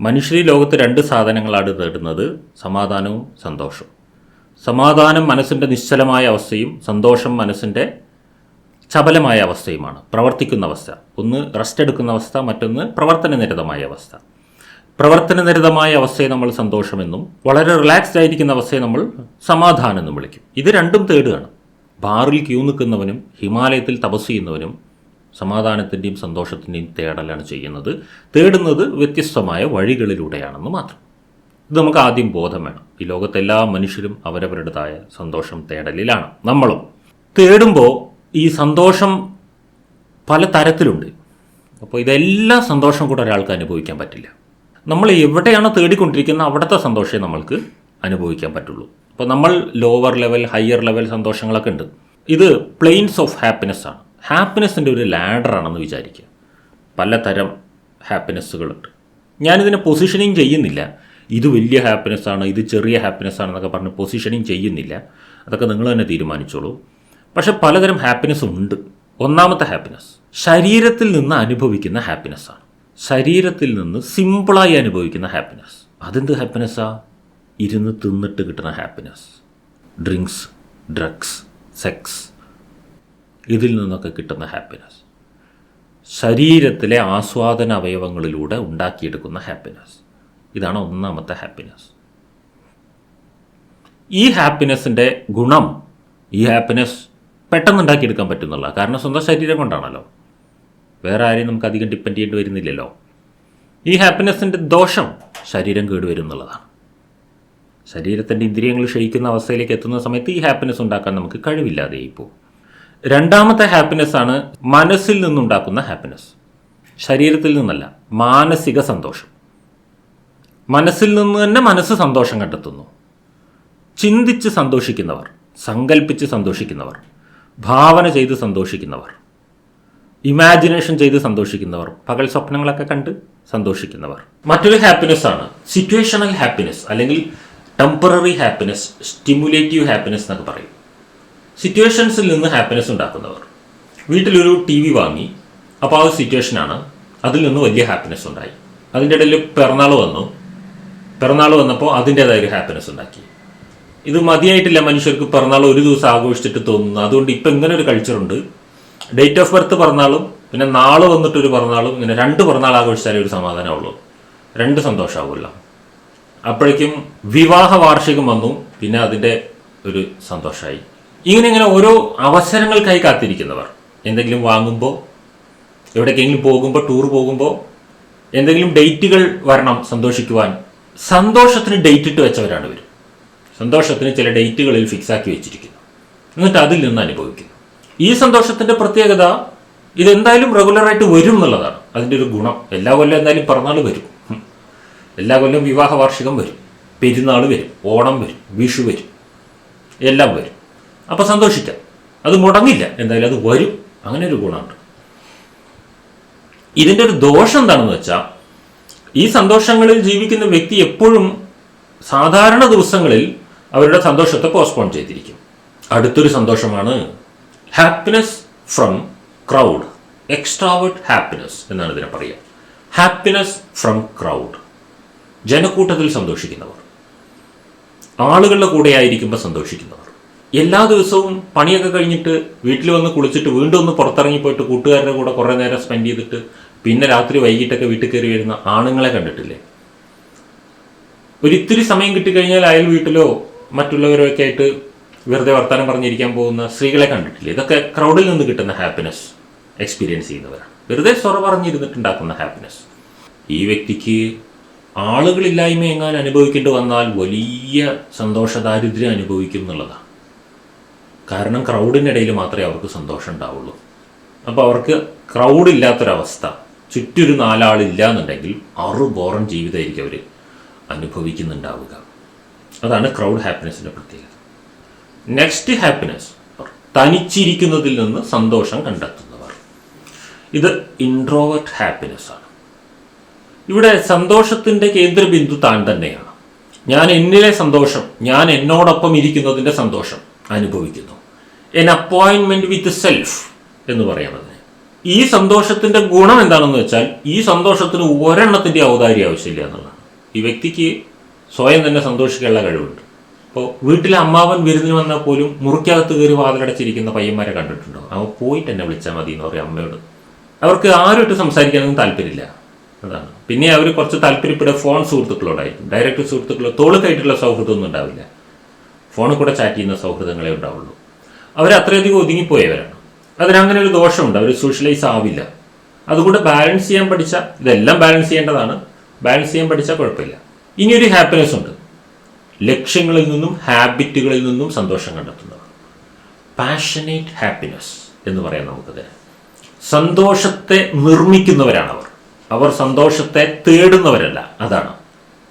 മനുഷ്യർ ഈ ലോകത്ത് രണ്ട് സാധനങ്ങളാണ് തേടുന്നത്. സമാധാനവും സന്തോഷവും. സമാധാനം മനസ്സിന്റെ നിശ്ചലമായ അവസ്ഥയും സന്തോഷം മനസ്സിന്റെ ചപലമായ അവസ്ഥയുമാണ്. പ്രവർത്തിക്കുന്ന അവസ്ഥ. ഒന്ന് റെസ്റ്റ് എടുക്കുന്ന അവസ്ഥ മറ്റൊന്ന് പ്രവർത്തനനിരതമായ അവസ്ഥ. പ്രവർത്തനനിരതമായ അവസ്ഥയെ നമ്മൾ സന്തോഷമെന്നും വളരെ റിലാക്സ്ഡ് ആയിരിക്കുന്ന അവസ്ഥയെ നമ്മൾ സമാധാനം എന്നും വിളിക്കും. ഇത് രണ്ടും തേടുകയാണ്. ബാറിൽ ക്യൂ നിൽക്കുന്നവനും ഹിമാലയത്തിൽ തപസ് ചെയ്യുന്നവനും സമാധാനത്തിന്റെയും സന്തോഷത്തിന്റെയും തേടലാണ് ചെയ്യുന്നത്. തേടുന്നത് വ്യത്യസ്തമായ വഴികളിലൂടെയാണെന്ന് മാത്രം. ഇത് നമുക്ക് ആദ്യം ബോധം വേണം. ഈ ലോകത്തെ എല്ലാ മനുഷ്യരും അവരവരുടേതായ സന്തോഷം തേടലിലാണ്. നമ്മളും. തേടുമ്പോൾ ഈ സന്തോഷം പല തരത്തിലുണ്ട്. അപ്പോൾ ഇതെല്ലാ സന്തോഷം കൂടെ ഒരാൾക്ക് അനുഭവിക്കാൻ പറ്റില്ല. നമ്മൾ എവിടെയാണ് തേടിക്കൊണ്ടിരിക്കുന്നത് അവിടുത്തെ സന്തോഷമേ നമ്മൾക്ക് അനുഭവിക്കാൻ പറ്റുള്ളൂ. അപ്പോൾ നമ്മൾ ലോവർ ലെവൽ ഹയർ ലെവൽ സന്തോഷങ്ങളൊക്കെ ഉണ്ട്. ഇത് പ്ലെയിൻസ് ഓഫ് ഹാപ്പിനെസ് ആണ്. ഹാപ്പിനെസ്സിന്റെ ഒരു ലാഡറാണെന്ന് വിചാരിക്കുക. പലതരം ഹാപ്പിനെസ്സുകളുണ്ട്. ഞാനിതിനെ പൊസിഷനിങ് ചെയ്യുന്നില്ല. ഇത് വലിയ ഹാപ്പിനെസ് ആണ് ഇത് ചെറിയ ഹാപ്പിനെസ് ആണെന്നൊക്കെ പറഞ്ഞ് പൊസിഷനിങ് ചെയ്യുന്നില്ല. അതൊക്കെ നിങ്ങൾ തന്നെ തീരുമാനിച്ചോളൂ. പക്ഷെ പലതരം ഹാപ്പിനെസ് ഉണ്ട്. ഒന്നാമത്തെ ഹാപ്പിനെസ് ശരീരത്തിൽ നിന്ന് അനുഭവിക്കുന്ന ഹാപ്പിനെസ്സാണ്. ശരീരത്തിൽ നിന്ന് സിമ്പിളായി അനുഭവിക്കുന്ന ഹാപ്പിനെസ് അതെന്ത് ഹാപ്പിനെസ്സാ? ഇരുന്ന് തിന്നിട്ട് കിട്ടുന്ന ഹാപ്പിനെസ് ഡ്രിങ്ക്സ് ഡ്രഗ്സ് സെക്സ്. ഇതിൽ നിന്നൊക്കെ കിട്ടുന്ന ഹാപ്പിനെസ് ശരീരത്തിലെ ആസ്വാദന അവയവങ്ങളിലൂടെ ഉണ്ടാക്കിയെടുക്കുന്ന ഹാപ്പിനെസ് ഇതാണ് ഒന്നാമത്തെ ഹാപ്പിനെസ് ഈ ഹാപ്പിനെസ്സിന്റെ ഗുണം ഈ ഹാപ്പിനെസ് പെട്ടെന്ന് ഉണ്ടാക്കിയെടുക്കാൻ പറ്റുന്നുള്ള കാരണം സ്വന്തം ശരീരം കൊണ്ടാണല്ലോ. വേറെ ആരെയും നമുക്ക് അധികം ഡിപ്പെൻഡ് ചെയ്യേണ്ടി വരുന്നില്ലല്ലോ. ഈ ഹാപ്പിനെസ്സിന്റെ ദോഷം ശരീരം കേടുവരുന്നുള്ളതാണ്. ശരീരത്തിന്റെ ഇന്ദ്രിയങ്ങൾ ക്ഷയിക്കുന്ന അവസ്ഥയിലേക്ക് എത്തുന്ന സമയത്ത് ഈ ഹാപ്പിനെസ് ഉണ്ടാക്കാൻ നമുക്ക് കഴിവില്ലാതെ ഇപ്പോൾ രണ്ടാമത്തെ ഹാപ്പിനെസ് ആണ് മനസ്സിൽ നിന്നുണ്ടാക്കുന്ന ഹാപ്പിനെസ് ശരീരത്തിൽ നിന്നല്ല മാനസിക സന്തോഷം. മനസ്സിൽ നിന്ന് തന്നെ മനസ്സ് സന്തോഷം കണ്ടെത്തുന്നു. ചിന്തിച്ച് സന്തോഷിക്കുന്നവർ സങ്കല്പിച്ച് സന്തോഷിക്കുന്നവർ ഭാവന ചെയ്ത് സന്തോഷിക്കുന്നവർ ഇമാജിനേഷൻ ചെയ്ത് സന്തോഷിക്കുന്നവർ പകൽ സ്വപ്നങ്ങളൊക്കെ കണ്ട് സന്തോഷിക്കുന്നവർ. മറ്റൊരു ഹാപ്പിനെസ് ആണ് സിറ്റുവേഷണൽ ഹാപ്പിനെസ് അല്ലെങ്കിൽ ടെമ്പററി ഹാപ്പിനെസ് സ്റ്റിമുലേറ്റീവ് ഹാപ്പിനെസ് എന്നൊക്കെ പറയും. സിറ്റുവേഷൻസിൽ നിന്ന് ഹാപ്പിനെസ് ഉണ്ടാക്കുന്നവർ. വീട്ടിലൊരു ടി വി വാങ്ങി അപ്പോൾ ആ ഒരു സിറ്റുവേഷനാണ് അതിൽ നിന്ന് വലിയ ഹാപ്പിനെസ് ഉണ്ടായി. അതിന്റെ ഇടയിൽ പിറന്നാൾ വന്നു. പിറന്നാൾ വന്നപ്പോൾ അതിന്റേതായ ഒരു ഹാപ്പിനെസ് ഉണ്ടാക്കി. ഇത് മതിയായിട്ടില്ല മനുഷ്യർക്ക് പിറന്നാൾ ഒരു ദിവസം ആഘോഷിച്ചിട്ട് തോന്നുന്നു. അതുകൊണ്ട് ഇപ്പം ഇങ്ങനെ ഒരു കൾച്ചറുണ്ട് ഡേറ്റ് ഓഫ് ബർത്ത് പിറന്നാളും പിന്നെ നാളെ വന്നിട്ടൊരു പിറന്നാളും ഇങ്ങനെ രണ്ട് പിറന്നാൾ ആഘോഷിച്ചാലേ ഒരു സമാധാനമുള്ളൂ. രണ്ട് സന്തോഷമാവുമല്ലോ അപ്പോഴേക്കും വിവാഹ വാർഷികം വന്നു പിന്നെ അതിന്റെ ഒരു സന്തോഷമായി ഇങ്ങനെ ഇങ്ങനെ ഓരോ അവസരങ്ങൾക്കായി കാത്തിരിക്കുന്നവർ. എന്തെങ്കിലും വാങ്ങുമ്പോൾ എവിടേക്കെങ്കിലും പോകുമ്പോൾ ടൂർ പോകുമ്പോൾ എന്തെങ്കിലും ഡേറ്റുകൾ വരണം സന്തോഷിക്കുവാൻ. സന്തോഷത്തിന് ഡേറ്റ് ഇട്ട് വെച്ചവരാണ് ഇവർ സന്തോഷത്തിന് ചില ഡേറ്റുകളിൽ ഫിക്സാക്കി വെച്ചിരിക്കുന്നു. എന്നിട്ട് അതിൽ നിന്ന് അനുഭവിക്കുന്നു. ഈ സന്തോഷത്തിന്റെ പ്രത്യേകത ഇതെന്തായാലും റെഗുലറായിട്ട് വരും എന്നുള്ളതാണ്. അതിന്റെ ഒരു ഗുണം. എല്ലാ കൊല്ലം എന്തായാലും പിറന്നാൾ വരും. എല്ലാ കൊല്ലം വിവാഹ വാർഷികം വരും. പെരുന്നാൾ വരും. ഓണം വരും. വിഷു വരും. എല്ലാം വരും. അപ്പോൾ സന്തോഷിക്കാം. അത് മുടങ്ങില്ല. എന്തായാലും അത് വരും. അങ്ങനെ ഒരു ഗുണമുണ്ട്. ഇതിന്റെ ഒരു ദോഷം എന്താണെന്ന് വെച്ചാൽ ഈ സന്തോഷങ്ങളിൽ ജീവിക്കുന്ന വ്യക്തി എപ്പോഴും സാധാരണ ദിവസങ്ങളിൽ അവരുടെ സന്തോഷത്തെ പോസ്റ്റ്പോൺ ചെയ്തിരിക്കും. അടുത്തൊരു സന്തോഷമാണ് happiness from crowd extrovert happiness എന്നാണ് ഇതിനെ പറയുക. ഹാപ്പിനെസ് ഫ്രം ക്രൗഡ് ജനക്കൂട്ടത്തിൽ സന്തോഷിക്കുന്നവർ. ആളുകളുടെ കൂടെ ആയിരിക്കുമ്പോൾ സന്തോഷിക്കുന്നവർ. എല്ലാ ദിവസവും പണിയൊക്കെ കഴിഞ്ഞിട്ട് വീട്ടിൽ വന്ന് കുളിച്ചിട്ട് വീണ്ടും ഒന്ന് പുറത്തിറങ്ങി പോയിട്ട് കൂട്ടുകാരുടെ കൂടെ കുറേ നേരം സ്പെൻഡ് ചെയ്തിട്ട് പിന്നെ രാത്രി വൈകിട്ടൊക്കെ വീട്ടിൽ കയറി വരുന്ന ആണുങ്ങളെ കണ്ടിട്ടില്ലേ? ഒരിത്തിരി സമയം കിട്ടിക്കഴിഞ്ഞാൽ അയൽ വീട്ടിലോ മറ്റുള്ളവരോ ഒക്കെ ആയിട്ട് വെറുതെ വർത്തമാനം പറഞ്ഞിരിക്കാൻ പോകുന്ന സ്ത്രീകളെ കണ്ടിട്ടില്ലേ? ഇതൊക്കെ ക്രൗഡിൽ നിന്ന് കിട്ടുന്ന ഹാപ്പിനെസ് എക്സ്പീരിയൻസ് ചെയ്യുന്നവരാണ്. വെറുതെ സ്വറ പറഞ്ഞിരുന്നിട്ടുണ്ടാക്കുന്ന ഹാപ്പിനെസ് ഈ വ്യക്തിക്ക് ആളുകളില്ലായ്മ എങ്ങാൻ അനുഭവിക്കേണ്ടി വന്നാൽ വലിയ സന്തോഷ ദാരിദ്ര്യം അനുഭവിക്കും എന്നുള്ളതാണ്. കാരണം ക്രൗഡിനിടയിൽ മാത്രമേ അവർക്ക് സന്തോഷം ഉണ്ടാവുള്ളൂ. അപ്പോൾ അവർക്ക് ക്രൗഡ് ഇല്ലാത്തൊരവസ്ഥ ചുറ്റൊരു നാലാളില്ല എന്നുണ്ടെങ്കിൽ അറു ബോറൻ ജീവിതമായിരിക്കും അവർ അനുഭവിക്കുന്നുണ്ടാവുക. അതാണ് ക്രൗഡ് ഹാപ്പിനെസ്സിന്റെ പ്രത്യേകത. നെക്സ്റ്റ് ഹാപ്പിനെസ് തനിച്ചിരിക്കുന്നതിൽ നിന്ന് സന്തോഷം കണ്ടെത്തുന്നവർ. ഇത് ഇൻട്രോവേർട്ട് ഹാപ്പിനെസ് ആണ്. ഇവിടെ സന്തോഷത്തിന്റെ കേന്ദ്രബിന്ദു താൻ തന്നെയാണ്. ഞാൻ എന്നിലെ സന്തോഷം ഞാൻ എന്നോടൊപ്പം ഇരിക്കുന്നതിന്റെ സന്തോഷം. അനുഭവിക്കുന്നു. എൻ അപ്പോയിൻമെന്റ് വിത്ത് സെൽഫ് എന്ന് പറയുന്നത്. ഈ സന്തോഷത്തിന്റെ ഗുണം എന്താണെന്ന് വെച്ചാൽ ഈ സന്തോഷത്തിന് ഒരെണ്ണത്തിന്റെ ഔദാര്യ ആവശ്യമില്ല എന്നുള്ളതാണ്. ഈ വ്യക്തിക്ക് സ്വയം തന്നെ സന്തോഷിക്കാനുള്ള കഴിവുണ്ട്. അപ്പോൾ വീട്ടിലെ അമ്മാവൻ വിരുന്നിന് വന്നാൽ പോലും മുറിക്കകത്ത് കയറി വാതിലടച്ചിരിക്കുന്ന പയ്യന്മാരെ കണ്ടിട്ടുണ്ടോ? അവൻ പോയിട്ട് എന്നെ വിളിച്ചാൽ മതി എന്ന് പറയും അമ്മയോട്. അവർക്ക് ആരുമായിട്ട് സംസാരിക്കാനൊന്നും താല്പര്യമില്ല. അതാണ്. പിന്നെ അവർ കുറച്ച് താല്പര്യപ്പെടുക ഫോൺ സുഹൃത്തുക്കളോടായിരിക്കും. ഡയറക്റ്റ് സുഹൃത്തുക്കളോ തോളിക്കായിട്ടുള്ള സൗഹൃദമൊന്നും ഉണ്ടാവില്ല. ഫോണിൽ കൂടെ ചാറ്റ് ചെയ്യുന്ന സൗഹൃദങ്ങളെ ഉണ്ടാവുള്ളൂ. അവർ അത്രയധികം ഒതുങ്ങിപ്പോയവരാണ്. അതിനങ്ങനെ ഒരു ദോഷമുണ്ട്. അവർ സോഷ്യലൈസ് ആവില്ല. അതുകൊണ്ട് ബാലൻസ് ചെയ്യാൻ പഠിച്ച ഇതെല്ലാം ബാലൻസ് ചെയ്യേണ്ടതാണ്. ബാലൻസ് ചെയ്യാൻ പഠിച്ചാൽ കുഴപ്പമില്ല. ഇനിയൊരു ഹാപ്പിനെസ് ഉണ്ട്. ലക്ഷ്യങ്ങളിൽ നിന്നും ഹാബിറ്റുകളിൽ നിന്നും സന്തോഷം കണ്ടെത്തുന്നത് പാഷനേറ്റ് ഹാപ്പിനെസ് എന്ന് പറയാം നമുക്കതിന്. സന്തോഷത്തെ നിർമ്മിക്കുന്നവരാണ് അവർ അവർ സന്തോഷത്തെ തേടുന്നവരല്ല. അതാണ്.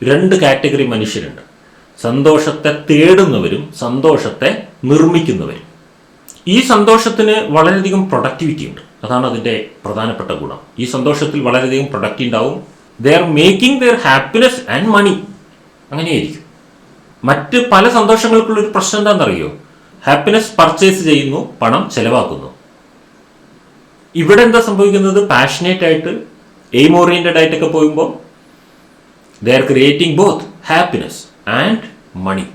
രണ്ട് കാറ്റഗറി മനുഷ്യരുണ്ട്. സന്തോഷത്തെ തേടുന്നവരും സന്തോഷത്തെ നിർമ്മിക്കുന്നവരും. ഈ സന്തോഷത്തിന് വളരെയധികം പ്രൊഡക്ടിവിറ്റി ഉണ്ട്. അതാണ് അതിന്റെ പ്രധാനപ്പെട്ട ഗുണം. ഈ സന്തോഷത്തിൽ വളരെയധികം പ്രൊഡക്റ്റ് ഉണ്ടാവും. They are making their happiness and money അങ്ങനെയായിരിക്കും. മറ്റ് പല സന്തോഷങ്ങൾക്കുള്ള ഒരു പ്രശ്നം എന്താണെന്നറിയോ? ഹാപ്പിനെസ് പർച്ചേസ് ചെയ്യുന്നു പണം ചെലവാക്കുന്നു. ഇവിടെ എന്താ സംഭവിക്കുന്നത്? പാഷനേറ്റ് ആയിട്ട് എയിം ഓറിയന്റഡ് ആയിട്ടൊക്കെ പോകുമ്പോൾ they are creating both happiness and money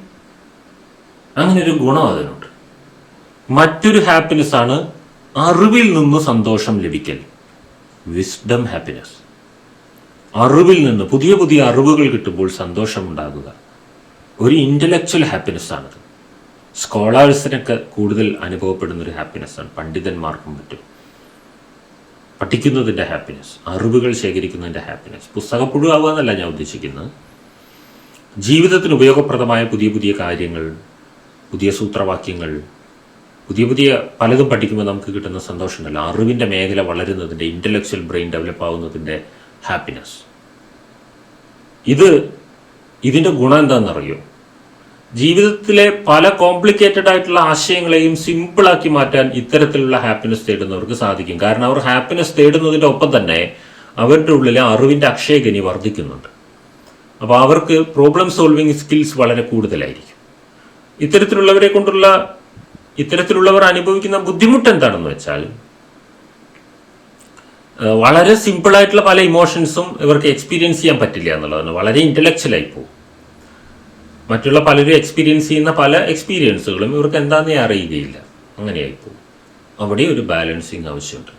അങ്ങനെ ഒരു ഗുണം അതിനുണ്ട്. മറ്റൊരു ഹാപ്പിനെസ് ആണ് അറിവിൽ നിന്ന് സന്തോഷം ലഭിക്കൽ. വിസ്ഡം ഹാപ്പിനെസ് അറിവിൽ നിന്ന് പുതിയ പുതിയ അറിവുകൾ കിട്ടുമ്പോൾ സന്തോഷം ഉണ്ടാകുക. ഒരു ഇന്റലക്ച്വൽ ഹാപ്പിനെസ് ആണത്. സ്കോളേഴ്സിനൊക്കെ കൂടുതൽ അനുഭവപ്പെടുന്ന ഒരു ഹാപ്പിനെസ് ആണ്. പണ്ഡിതന്മാർക്കും മറ്റും പഠിക്കുന്നതിന്റെ ഹാപ്പിനെസ് അറിവുകൾ ശേഖരിക്കുന്നതിന്റെ ഹാപ്പിനെസ് പുസ്തകപ്പുഴു ആവുക എന്നല്ല ഞാൻ ഉദ്ദേശിക്കുന്നത്. ജീവിതത്തിന് ഉപയോഗപ്രദമായ പുതിയ പുതിയ കാര്യങ്ങൾ പുതിയ സൂത്രവാക്യങ്ങൾ പുതിയ പുതിയ പലതും പഠിക്കുമ്പോൾ നമുക്ക് കിട്ടുന്ന സന്തോഷമുണ്ടല്ലോ. അറിവിന്റെ മേഖല വളരുന്നതിന്റെ ഇന്റലക്ച്വൽ ബ്രെയിൻ ഡെവലപ്പ് ആവുന്നതിന്റെ ഹാപ്പിനെസ് ഇത് ഇതിന്റെ ഗുണം എന്താണെന്നറിയോ? ജീവിതത്തിലെ പല കോംപ്ലിക്കേറ്റഡ് ആയിട്ടുള്ള ആശയങ്ങളെയും സിമ്പിളാക്കി മാറ്റാൻ ഇത്തരത്തിലുള്ള ഹാപ്പിനെസ് തേടുന്നവർക്ക് സാധിക്കും. കാരണം അവർ ഹാപ്പിനെസ് തേടുന്നതിന്റെ ഒപ്പം തന്നെ അവരുടെ ഉള്ളിലെ അറിവിന്റെ അക്ഷയഗനി വർദ്ധിക്കുന്നുണ്ട്. അപ്പോൾ അവർക്ക് പ്രോബ്ലം സോൾവിങ് സ്കിൽസ് വളരെ കൂടുതലായിരിക്കും. ഇത്തരത്തിലുള്ളവരെ കൊണ്ടുള്ള ഇത്തരത്തിലുള്ളവർ അനുഭവിക്കുന്ന ബുദ്ധിമുട്ട് എന്താണെന്ന് വെച്ചാൽ വളരെ സിമ്പിളായിട്ടുള്ള പല ഇമോഷൻസും ഇവർക്ക് എക്സ്പീരിയൻസ് ചെയ്യാൻ പറ്റില്ല എന്നുള്ളതാണ്. വളരെ ഇന്റലക്ച്വൽ ആയി പോകും. മറ്റുള്ള പലരും എക്സ്പീരിയൻസ് ചെയ്യുന്ന പല എക്സ്പീരിയൻസുകളും ഇവർക്ക് എന്താണെന്നേ അറിയുകയില്ല. അങ്ങനെയായി പോകും. അവിടെ ഒരു ബാലൻസിങ് ആവശ്യമുണ്ട്.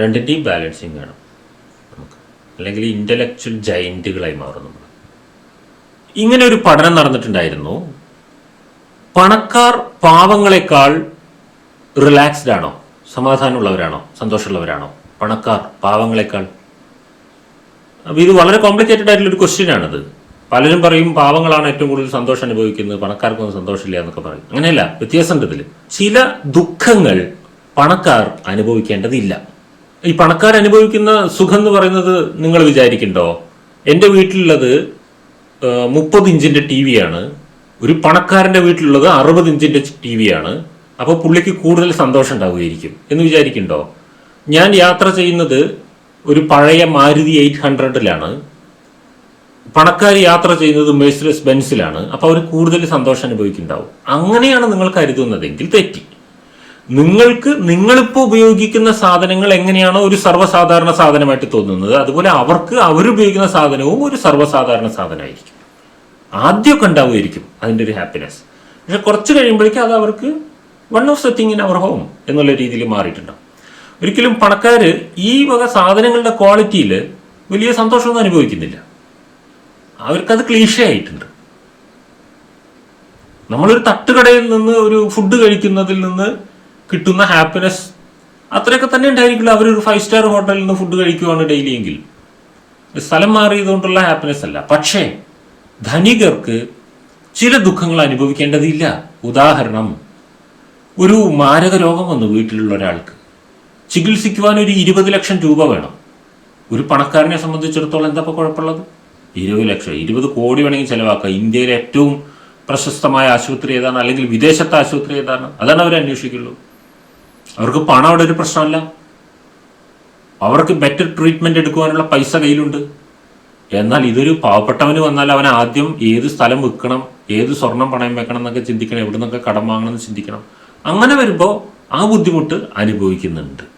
രണ്ടിന്റെയും ബാലൻസിങ് വേണം. അല്ലെങ്കിൽ ഇന്റലക്ച്വൽ ജൈന്റുകളായി മാറും നമ്മൾ ഇങ്ങനെ ഒരു പഠനം നടന്നിട്ടുണ്ടായിരുന്നു. പണക്കാർ പാവങ്ങളെക്കാൾ റിലാക്സ്ഡ് ആണോ? സമാധാനമുള്ളവരാണോ? സന്തോഷമുള്ളവരാണോ? പണക്കാർ പാവങ്ങളെക്കാൾ? ഇത് വളരെ കോംപ്ലിക്കേറ്റഡ് ആയിട്ടുള്ള ഒരു ക്വസ്റ്റ്യൻ ആണത്. പലരും പറയും പാവങ്ങളാണ് ഏറ്റവും കൂടുതൽ സന്തോഷം അനുഭവിക്കുന്നത് പണക്കാർക്കൊന്നും സന്തോഷമില്ല എന്നൊക്കെ പറയും. അങ്ങനെയല്ല വ്യത്യാസമുണ്ട് ഇതിൽ ചില ദുഃഖങ്ങൾ പണക്കാർ അനുഭവിക്കേണ്ടതില്ല. ഈ പണക്കാർ അനുഭവിക്കുന്ന സുഖം എന്ന് പറയുന്നത് നിങ്ങൾ വിചാരിക്കണ്ടോ? എന്റെ വീട്ടിലുള്ളത് മുപ്പത് ഇഞ്ചിന്റെ ടി വിയാണ് ഒരു പണക്കാരന്റെ വീട്ടിലുള്ളത് അറുപത് ഇഞ്ചിന്റെ ടി വിയാണ് അപ്പോൾ പുള്ളിക്ക് കൂടുതൽ സന്തോഷം ഉണ്ടാവുകയായിരിക്കും എന്ന് വിചാരിക്കണ്ടോ? ഞാൻ യാത്ര ചെയ്യുന്നത് ഒരു പഴയ മാരുതി എയ്റ്റ് ഹൺഡ്രഡിലാണ്. പണക്കാർ യാത്ര ചെയ്യുന്നത് മേഴ്സിലെസ് ബെൻസിലാണ്. അപ്പോൾ അവർ കൂടുതൽ സന്തോഷം അനുഭവിക്കുന്നുണ്ടാവും. അങ്ങനെയാണ് നിങ്ങൾ കരുതുന്നതെങ്കിൽ തെറ്റി. നിങ്ങൾക്ക് നിങ്ങളിപ്പോൾ ഉപയോഗിക്കുന്ന സാധനങ്ങൾ എങ്ങനെയാണോ ഒരു സർവസാധാരണ സാധനമായിട്ട് തോന്നുന്നത് അതുപോലെ അവർക്ക് അവരുപയോഗിക്കുന്ന സാധനവും ഒരു സർവസാധാരണ സാധനമായിരിക്കും. ആദ്യമൊക്കെ ഉണ്ടാവുമായിരിക്കും അതിന്റെ ഒരു ഹാപ്പിനെസ് പക്ഷെ കുറച്ച് കഴിയുമ്പോഴേക്കും അത് അവർക്ക് one of the thing in our home എന്നുള്ള രീതിയിൽ മാറിയിട്ടുണ്ടാവും. ഒരിക്കലും പണക്കാർ ഈ വക സാധനങ്ങളുടെ ക്വാളിറ്റിയിൽ വലിയ സന്തോഷമൊന്നും അനുഭവിക്കുന്നില്ല. അവർക്കത് ക്ലീഷ ആയിട്ടുണ്ട്. നമ്മളൊരു തട്ടുകടയിൽ നിന്ന് ഒരു ഫുഡ് കഴിക്കുന്നതിൽ നിന്ന് കിട്ടുന്ന ഹാപ്പിനെസ് അത്രയൊക്കെ തന്നെ ഉണ്ടായിരിക്കില്ല. അവരൊരു ഫൈവ് സ്റ്റാർ ഹോട്ടലിൽ നിന്ന് ഫുഡ് കഴിക്കുവാണ് ഡെയിലി എങ്കിൽ. സ്ഥലം മാറിയതുകൊണ്ടുള്ള ഹാപ്പിനെസ് അല്ല. പക്ഷേ ധനികർക്ക് ചില ദുഃഖങ്ങൾ അനുഭവിക്കേണ്ടതില്ല. ഉദാഹരണം ഒരു മാരക രോഗം വന്നു വീട്ടിലുള്ള ഒരാൾക്ക്. ചികിത്സിക്കുവാൻ ഒരു ഇരുപത് ലക്ഷം രൂപ വേണം. ഒരു പണക്കാരനെ സംബന്ധിച്ചിടത്തോളം എന്താ ഇപ്പോൾ കുഴപ്പമുള്ളത്? ഇരുപത് ലക്ഷം ഇരുപത് കോടി വേണമെങ്കിൽ ചിലവാക്കുക ഇന്ത്യയിലെ ഏറ്റവും പ്രശസ്തമായ ആശുപത്രി ഏതാണ്? അല്ലെങ്കിൽ വിദേശത്തെ ആശുപത്രി ഏതാണ്? അതാണ് അവർ അന്വേഷിക്കുള്ളൂ. അവർക്ക് പണം അവിടെ ഒരു പ്രശ്നമല്ല. അവർക്ക് ബെറ്റർ ട്രീറ്റ്മെന്റ് എടുക്കുവാനുള്ള പൈസ കയ്യിലുണ്ട്. എന്നാൽ ഇതൊരു പാവപ്പെട്ടവന് വന്നാൽ അവൻ ആദ്യം ഏത് സ്ഥലം വിൽക്കണം ഏത് സ്വർണം പണയം വെക്കണം എന്നൊക്കെ ചിന്തിക്കണം എവിടെ നിന്നൊക്കെ കടം വാങ്ങണം എന്ന് ചിന്തിക്കണം. അങ്ങനെ വരുമ്പോൾ ആ ബുദ്ധിമുട്ട് അനുഭവിക്കുന്നുണ്ട്.